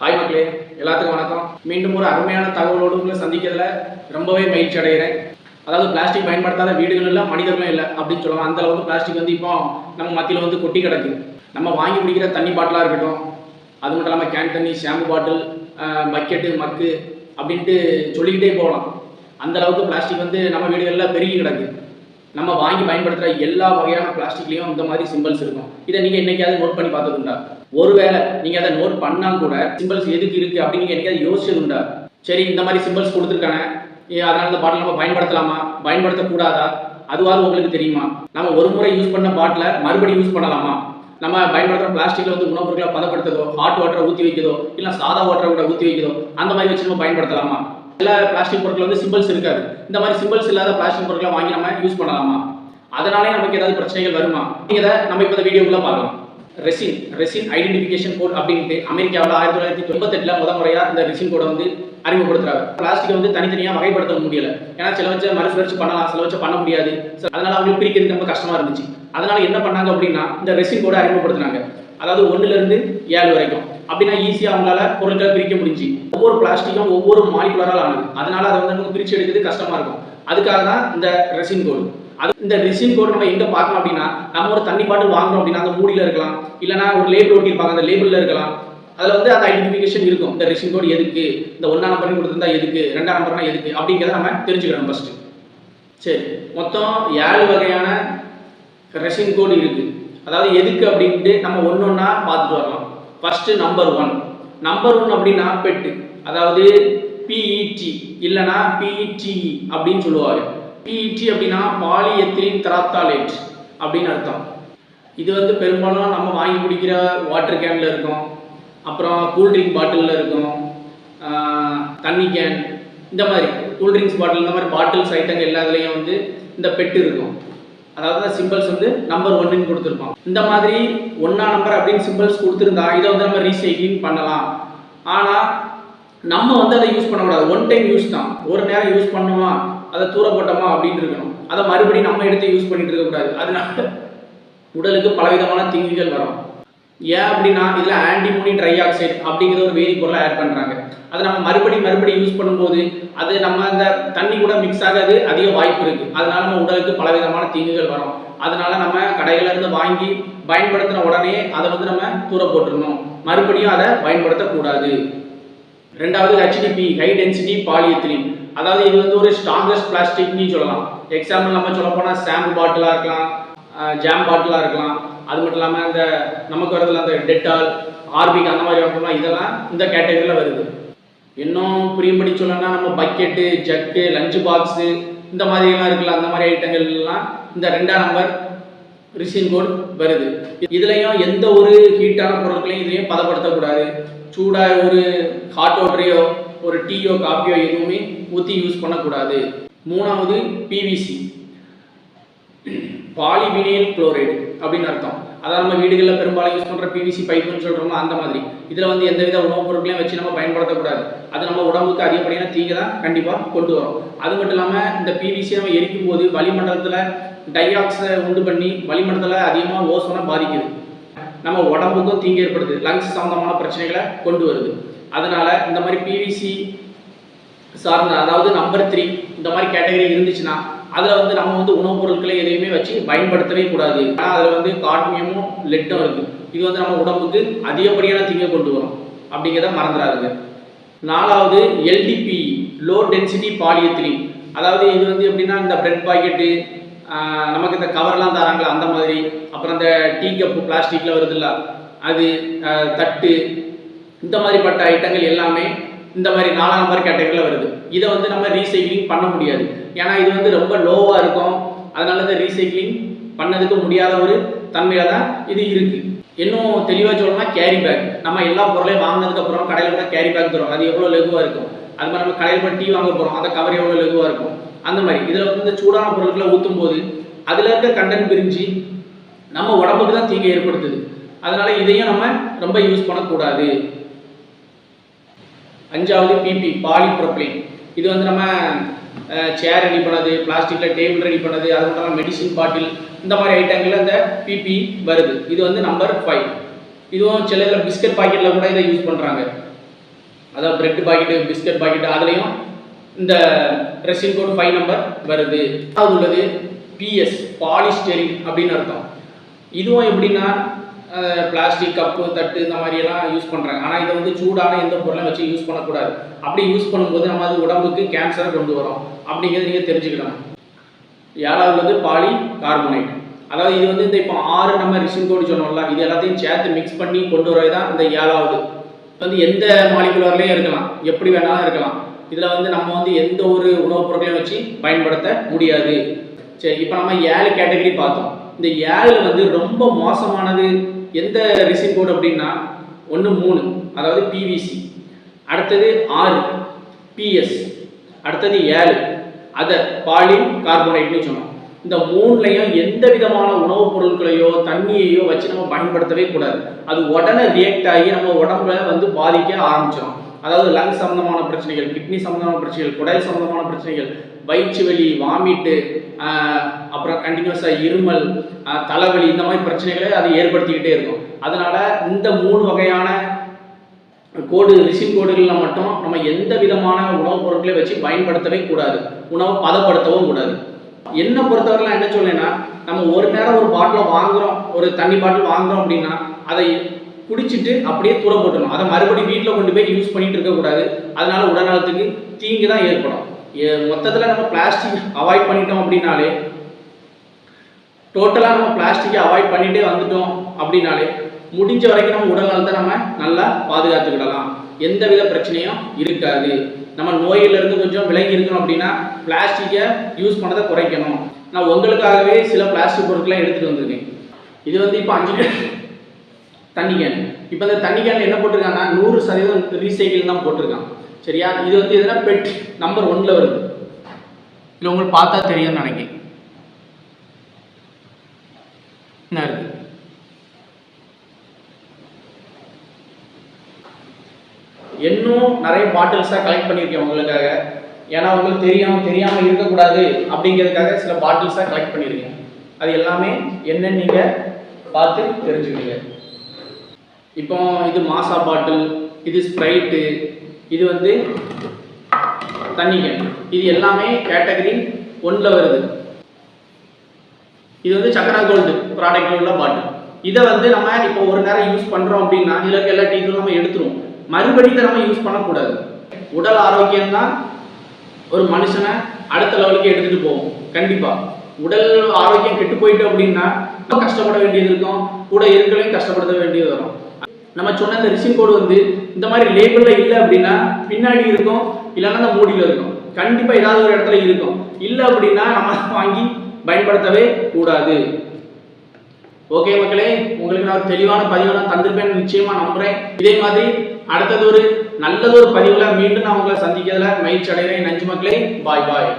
Hi மக்களே எல்லாத்துக்கும் வணக்கம். மீண்டும் ஒரு அருமையான தகவலோடு உங்களை சந்திக்கிறதுல ரொம்பவே மகிழ்ச்சி அடைகிறேன். அதாவது பிளாஸ்டிக் பயன்படுத்தாத வீடுகள் இல்லை மனிதர்களும் இல்லை அப்படின்னு சொல்லுவாங்க. அந்த அளவுக்கு பிளாஸ்டிக் வந்து இப்போ நம்ம மத்தியில் வந்து கொட்டி கிடக்கு. நம்ம வாங்கி குடிக்கிற தண்ணி பாட்டிலாக இருக்கட்டும் அது மட்டும் இல்லாமல் கேன் தண்ணி ஷாம்பு பாட்டில் பக்கெட்டு மக்கு அப்படின்ட்டு சொல்லிக்கிட்டே போகலாம். அந்த அளவுக்கு பிளாஸ்டிக் வந்து நம்ம வீடுகளில் பெருகி கிடக்கு. நம்ம வாங்கி பயன்படுத்துகிற எல்லா வகையான பிளாஸ்டிக்லேயும் இந்த மாதிரி சிம்பிள்ஸ் இருக்கும். இதை நீங்கள் என்னைக்காவது நோட் பண்ணி பார்த்ததுண்டா? ஒருவேளை நீங்கள் அதை நோட் பண்ணால் கூட சிம்பிள்ஸ் எதுக்கு இருக்குது அப்படின்னு நீங்கள் என்னைக்காவது யோசிச்சதுண்டா? சரி இந்த மாதிரி சிம்பிள்ஸ் கொடுத்துருக்கானே. ஏ, இந்த பாட்டில் நம்ம பயன்படுத்தலாமா? பயன்படுத்தக்கூடாதா? அதுவாவது உங்களுக்கு தெரியுமா? நம்ம ஒரு முறை யூஸ் பண்ண பாட்டிலை மறுபடியும் யூஸ் பண்ணலாமா? நம்ம பயன்படுத்துகிற பிளாஸ்டிக்கில் வந்து உணவு பொருட்களை பதப்படுத்துதோ ஹாட் வாட்டரை ஊற்றி வைக்கிறதோ இல்லை சாதா வாட்டரை கூட ஊற்றி வைக்கிறதோ அந்த மாதிரி வச்சு நம்ம பயன்படுத்தலாமா? எல்லா பிளாஸ்டிக் பொருட்கள் வந்து சிம்பிள்ஸ் இருக்காது. இந்த மாதிரி சிம்பிள்ஸ் இல்லாத பிளாஸ்டிக் பொருட்களை வாங்கி நம்ம யூஸ் பண்ணலாமா? அதனாலே நமக்கு ஏதாவது பிரச்சனைகள் வருமா? இதை நம்ம இப்போ இந்த வீடியோக்குள்ள பார்க்கலாம். ரெசின் ரெசின் ஐடென்டிஃபிகேஷன் கோட் அப்படின்ட்டு அமெரிக்காவில் ஆயிரத்தி தொள்ளாயிரத்தி தொண்ணூத்தெட்டில் முதல் முறையாக இந்த ரெசின் கோடை வந்து அறிமுகப்படுத்துறாங்க. பிளாஸ்டிக் வந்து தனித்தனியாக வகைப்படுத்த முடியல. ஏன்னா சில வச்சு மறுசுழற்சி பண்ணலாம் சில வச்சு பண்ண முடியாது. So, அதனால அவங்களுக்கு பிரிக்கிறது ரொம்ப கஷ்டமா இருந்துச்சு. அதனால என்ன பண்ணாங்க அப்படின்னா இந்த ரெசின் கோடை அறிமுகப்படுத்தினாங்க. அதாவது ஒன்றுலேருந்து ஏழு வரைக்கும். அப்படின்னா ஈஸியாக அவங்களால பொருட்களை பிரிக்க முடிஞ்சு. ஒவ்வொரு பிளாஸ்டிக்கும் ஒவ்வொரு மாலிகுலரால் ஆனது. அதனால அதை வந்து நமக்கு பிரித்து எடுக்கிறது கஷ்டமாக இருக்கும். அதுக்காக தான் இந்த ரெசின் கோடு அது இந்த ரெசின் கோடு நம்ம எங்கே பார்க்கலாம் அப்படின்னா நம்ம ஒரு தண்ணி பாட்டில் வாங்குறோம் அப்படின்னா அந்த மூடியில் இருக்கலாம். இல்லைன்னா ஒரு லேபிள் ஒட்டியிருப்பாங்க அந்த லேபிளில் இருக்கலாம். அதில் வந்து அந்த ஐடென்டிஃபிகேஷன் இருக்கும். இந்த ரெசின் கோடு எதுக்கு? இந்த ஒன்றாம் நம்பர் கொடுத்துருந்தா எதுக்கு? ரெண்டாம் நம்பர்னா எதுக்கு? அப்படிங்கிறத நம்ம தெரிஞ்சுக்கிறோம் ஃபஸ்ட்டு சரி. மொத்தம் ஏழு வகையான ரெசின் கோடு இருக்குது அதாவது எதுக்கு அப்படின்ட்டு நம்ம ஒன்று ஒன்றா பார்த்துட்டு வரலாம். First number one number one அப்படின்னா பெட்டு. அதாவது பிஇடி இல்லைன்னா பிஇடி அப்படின்னு சொல்லுவாங்க பிஇடி அப்படின்னா பாலிஎத்திலின் தெராப்தாலேட் அப்படின்னு அர்த்தம். இது வந்து பெரும்பாலும் நம்ம வாங்கி குடிக்கிற வாட்டர் கேனில் இருக்கும். அப்புறம் கூல்ட்ரிங்க் பாட்டிலில் இருக்கும். தண்ணி கேன் இந்த மாதிரி கூல்ட்ரிங்க்ஸ் பாட்டில் இந்த மாதிரி பாட்டில்ஸ் ஐட்டங்கள் எல்லாத்துலேயும் வந்து இந்த பெட்டு இருக்கும். அதாவது சிம்பிள்ஸ் வந்து நம்பர் ஒன்னுன்னு கொடுத்துருப்போம் இந்த மாதிரி ஒன்றா நம்பர் அப்படின்னு சிம்பிள்ஸ் கொடுத்துருந்தா இதை வந்து நம்ம ரீசைக்ளிங் பண்ணலாம். ஆனால் நம்ம வந்து அதை யூஸ் பண்ணக்கூடாது. ஒன் டைம் யூஸ் தான். ஒரு நேரம் யூஸ் பண்ணோமா அதை தூர போட்டோமா அப்படின்னு இருக்கணும். அதை மறுபடியும் நம்ம எடுத்து யூஸ் பண்ணிட்டு இருக்கக்கூடாது. அதனால உடலுக்கு பலவிதமான தீங்குகள் வரும். ஏன் அப்படின்னா இதில் ஆன்டிமோனி ட்ரை ஆக்சைடு அப்படிங்கிற ஒரு வேதிப்பொருளை ஆட் பண்ணுறாங்க அதை நம்ம மறுபடியும் மறுபடி யூஸ் பண்ணும்போது அது நம்ம அந்த தண்ணி கூட மிக்ஸ் ஆகாது அதிக வாய்ப்பு இருக்குது அதனால நம்ம உடலுக்கு பலவிதமான தீங்குகள் வரும். அதனால நம்ம கடையில இருந்து வாங்கி பயன்படுத்தின உடனே அதை வந்து நம்ம தூர போட்டுருணும் மறுபடியும் அதை பயன்படுத்தக்கூடாது. ரெண்டாவது ஹெச்டிபி ஹை டென்சிட்டி பாலிஎத்திலின் அதாவது இது வந்து ஒரு ஸ்ட்ராங்கஸ்ட் பிளாஸ்டிக்னு சொல்லலாம். எக்ஸாம்பிள் நம்ம சொல்ல போனால் ஷாம்பு பாட்டிலாக இருக்கலாம் ஜாம் பாட்டிலாக இருக்கலாம். அது மட்டும் இல்லாமல் இந்த நமக்கு வரதுல அந்த டெட்டால் ஆர்பிக் அந்த மாதிரி வாங்கலாம் இதெல்லாம் இந்த கேட்டகரியில் வருது. இன்னும் புரியும்படி சொல்லணும்னா நம்ம பக்கெட்டு ஜக்கு லஞ்ச் பாக்ஸு இந்த மாதிரிலாம் இருக்குல்ல அந்த மாதிரி ஐட்டங்கள் எல்லாம் இந்த ரெண்டாம் நம்பர் ரிசின் கோட் வருது. இதுலேயும் எந்த ஒரு ஹீட்டான பொருட்களையும் இதுலேயும் பதப்படுத்தக்கூடாது. சூடாக ஒரு ஹாட் வாட்டரையோ ஒரு டீயோ காப்பியோ எதுவுமே ஊற்றி யூஸ் பண்ணக்கூடாது. மூணாவது பிவிசி பாலிவினைல் குளோரைடு அப்படின்னு அர்த்தம். அதான் நம்ம வீடுகளில் பெரும்பாலும் யூஸ் பண்ணுற பிவிசி பைப்புன்னு சொல்கிறோமோ அந்த மாதிரி. இதில் வந்து எந்தவித உணவுப் பொருட்களையும் வச்சு நம்ம பயன்படுத்தக்கூடாது. அது நம்ம உடம்புக்கு அதிகப்படியான தீங்கை தான் கண்டிப்பாக கொண்டு வரும். அது மட்டும் இல்லாமல் இந்த பிவிசி நம்ம எரிக்கும் போது வளிமண்டலத்தில் டை ஆக்சைடை உண்டு பண்ணி வளிமண்டலத்தில் அதிகமாக ஓசோனை பாதிக்குது. நம்ம உடம்புக்கும் தீங்கு ஏற்படுது. லங்ஸ் சம்மந்தமான பிரச்சனைகளை கொண்டு வருது. அதனால் இந்த மாதிரி பிவிசி சார்ந்த அதாவது நம்பர் த்ரீ இந்த மாதிரி கேட்டகரி இருந்துச்சுன்னா அதில் வந்து நம்ம வந்து உணவுப் பொருட்களை எதையுமே வச்சு பயன்படுத்தவே கூடாது. ஆனால் அதில் வந்து காட்மியமும் லெட்டும் இருக்குது இது வந்து நம்ம உடம்புக்கு அதிகப்படியான தீங்கை கொண்டு வரும். அப்படிங்கிறத மறந்துடாதுங்க. நாலாவது எல்டிபி லோ டென்சிட்டி பாலியத்திலின் அதாவது இது வந்து எப்படின்னா இந்த பிரெட் பாக்கெட்டு நமக்கு இந்த கவர்லாம் தராங்களா அந்த மாதிரி. அப்புறம் இந்த டீ கப்பு பிளாஸ்டிக்கில் வருதுல்ல அது தட்டு இந்த மாதிரிப்பட்ட ஐட்டங்கள் எல்லாமே இந்த மாதிரி நாலாம் நம்பர் கேட்டகரியில் வருது. இதை வந்து நம்ம ரீசைக்ளிங் பண்ண முடியாது. ஏன்னா இது வந்து ரொம்ப லோவாக இருக்கும். அதனால இந்த ரீசைக்ளிங் பண்ணதுக்கு முடியாத ஒரு தன்மையாக தான் இது இருக்குது இன்னும் தெளிவாக சொல்லணும்னா கேரி பேக் நம்ம எல்லா பொருளையும் வாங்கினதுக்கப்புறம் கடையில் கூட கேரி பேக் தரும் அது எவ்வளோ லெகுவாக இருக்கும்? அது மாதிரி நம்ம கடையில் போய் டீ வாங்க போகிறோம் அந்த கவர் எவ்வளோ லெகுவாக இருக்கும்? அந்த மாதிரி. இதில் வந்து இந்த சூடான பொருட்களை ஊற்றும் போது அதில் இருக்க கண்டென்ட் பிரிஞ்சு நம்ம உடம்புக்கு தான் தீங்கை ஏற்படுத்துது. அதனால் இதையும் நம்ம ரொம்ப யூஸ் பண்ணக்கூடாது. அஞ்சாவது பிபி பாலிப்ரோப்ளின் இது வந்து நம்ம சேர் ரெடி பண்ணது பிளாஸ்டிக்கில் டேபிள் ரெடி பண்ணது அது மட்டும் மெடிசின் பாட்டில் இந்த மாதிரி ஐட்டங்களில் இந்த பிபி வருது. இது வந்து நம்பர் ஃபைவ் இதுவும் சில இதில் பிஸ்கட் பாக்கெட்டில் கூட இதை யூஸ் பண்ணுறாங்க அதாவது பிரெட் பாக்கெட்டு பிஸ்கட் பாக்கெட்டு அதுலேயும் இந்த ட்ரெஸ்ஸிங் கோட் ஃபைவ் நம்பர் வருது. அது உள்ளது பிஎஸ் பாலிஸ்டெரின் அப்படின்னு அர்த்தம். இதுவும் எப்படின்னா பிளாஸ்டிக் கப்பு தட்டு இந்த மாதிரியெல்லாம் யூஸ் பண்ணுறாங்க ஆனால் இதை வந்து சூடான எந்த பொருளையும் வச்சு யூஸ் பண்ணக்கூடாது. அப்படி யூஸ் பண்ணும்போது நம்ம அது உடம்புக்கு கேன்சரை கொண்டு வரும். அப்படிங்கிறத நீங்கள் தெரிஞ்சுக்கலாம் ஏழாவது வந்து பாலி கார்பனேட் அதாவது இது வந்து இந்த இப்போ ஆறு நம்ம ரிசின் கோடு சொன்னோம்ல இது எல்லாத்தையும் சேர்த்து மிக்ஸ் பண்ணி கொண்டு வரது தான் இந்த ஏழாவது. வந்து எந்த மாலிகுலர்லேயும் இருக்கலாம். எப்படி வேணாலும் இருக்கலாம். இதில் வந்து நம்ம வந்து எந்த ஒரு உணவுப் பொருட்களையும் வச்சு பயன்படுத்த முடியாது. சரி இப்போ நம்ம ஏழு கேட்டகரி பார்த்தோம். இந்த ஏழு வந்து ரொம்ப மோசமானது எந்த ரிசின் கோடு அப்படின்னா ஒன்று மூணு அதாவது பிவிசி அடுத்தது ஆறு பிஎஸ் அடுத்தது ஏழு. அதர் பாலின் கார்போனேட்னு சொன்னோம். இந்த மூணுலையும் எந்த விதமான உணவுப் பொருட்களையோ தண்ணியையோ வச்சு நம்ம பயன்படுத்தவே கூடாது. அது உடனே ரியாக்ட் ஆகி நம்ம உடம்புல வந்து பாதிக்க ஆரம்பிச்சிடும் அதாவது லங் சம்பந்தமான பிரச்சனைகள் கிட்னி சம்பந்தமான பிரச்சனைகள் குடல் சம்பந்தமான பிரச்சனைகள் வயிற்று வலி வாமிட்டு அப்புறம் கண்டினியூஸாக இருமல் தலைவலி இந்த மாதிரி பிரச்சனைகளை அது ஏற்படுத்திக்கிட்டே இருக்கும். அதனால் இந்த மூணு வகையான கோடு ரிசின் கோடுகளில் மட்டும் நம்ம எந்த விதமான உணவுப் பொருட்களை வச்சு பயன்படுத்தவே கூடாது. உணவை பதப்படுத்தவும் கூடாது. என்னை பொறுத்தவரைலாம் என்ன சொல்லேன்னா நம்ம ஒரு நேரம் ஒரு பாட்டில் வாங்குகிறோம் ஒரு தண்ணி பாட்டில் வாங்குகிறோம் அப்படின்னா அதை குடிச்சிட்டு அப்படியே தூர போட்டணும் அதை மறுபடியும் வீட்டில் கொண்டு போய் யூஸ் பண்ணிட்டு இருக்கக்கூடாது அதனால உடல்நலத்துக்கு தீங்கு தான் ஏற்படும். மொத்தத்தில் நம்ம பிளாஸ்டிக் அவாய்ட் பண்ணிட்டோம் அப்படின்னாலே டோட்டலாக நம்ம பிளாஸ்டிக்கை அவாய்ட் பண்ணிகிட்டே வந்துட்டோம் அப்படின்னாலே முடிஞ்ச வரைக்கும் நம்ம உடல் நலத்தை நம்ம நல்லா பாதுகாத்துக்கிடலாம். எந்த வித பிரச்சனையும் இருக்காது. நம்ம நோயிலிருந்து கொஞ்சம் விலகி இருக்கணும் அப்படின்னா பிளாஸ்டிக்கை யூஸ் பண்ணதை குறைக்கணும். நான் உங்களுக்காகவே சில பிளாஸ்டிக் பொருட்களை எடுத்துகிட்டு வந்திருக்கேன். இது வந்து இப்போ அஞ்சு லிட்டர் தண்ணி கேன் இப்போ இந்த தண்ணி கேன் என்ன போட்டிருக்காங்கன்னா நூறு சதவீதம் ரீசைக்கிள் தான் போட்டிருக்கான். சரியா? இது வந்து எதுனா பெட் நம்பர் ஒன்ல வருது. இல்லை உங்களுக்கு பார்த்தா தெரியும்னு நினைக்கிறேன். என்ன இருக்கு? இன்னும் நிறைய பாட்டில்ஸாக கலெக்ட் பண்ணியிருக்கேன் உங்களுக்காக. ஏன்னா உங்களுக்கு தெரியும் தெரியாமல் இருக்கக்கூடாது அப்படிங்கிறதுக்காக சில பாட்டில்ஸாக கலெக்ட் பண்ணியிருக்கேன். அது எல்லாமே என்னன்னு நீங்கள் பார்த்து தெரிஞ்சுக்கங்க இப்போ இது மாசா பாட்டில் இது ஸ்ப்ரைட்டு இது வந்து தண்ணி கேன் இது எல்லாமே கேட்டகரி ஒன்றில் வருது. இது வந்து சக்கரா கோல்டு ப்ராடக்டில் உள்ள பாட்டில். இதை வந்து நம்ம இப்போ ஒரு நேரம் யூஸ் பண்ணுறோம் அப்படின்னா இதில் எல்லா டீக்கும் நம்ம எடுத்துருவோம். மறுபடியும் இதை நம்ம யூஸ் பண்ணக்கூடாது. உடல் ஆரோக்கியம் தான் ஒரு மனுஷனை அடுத்த லெவலுக்கு எடுத்துகிட்டு போகும். கண்டிப்பாக உடல் ஆரோக்கியம் கெட்டு போயிட்டு அப்படின்னா ரொம்ப கஷ்டப்பட வேண்டியது இருக்கும். கூட இருக்கலையும் கஷ்டப்படுத்த வேண்டியது வரும். நம்ம சொன்ன அந்த ரிசின் கோடு வந்து இந்த மாதிரி லேபிளில் இல்லை அப்படின்னா பின்னாடி இருக்கும் இல்லைன்னா அந்த மூடியில் இருக்கும். கண்டிப்பாக ஏதாவது ஒரு இடத்துல இருக்கும். இல்லை அப்படின்னா நம்ம வாங்கி பயன்படுத்தவே கூடாது. ஓகே மக்களே உங்களுக்கு நான் ஒரு தெளிவான பதிவை நான் தந்திருப்பேன்னு நிச்சயமா நம்புறேன். இதே மாதிரி அடுத்தது ஒரு நல்லது ஒரு பதிவில் மீண்டும் நான் உங்களை சந்திக்கிறதுல மகிழ்ச்சி அடைகிறேன். நஞ்சு மக்களே. பாய் பாய்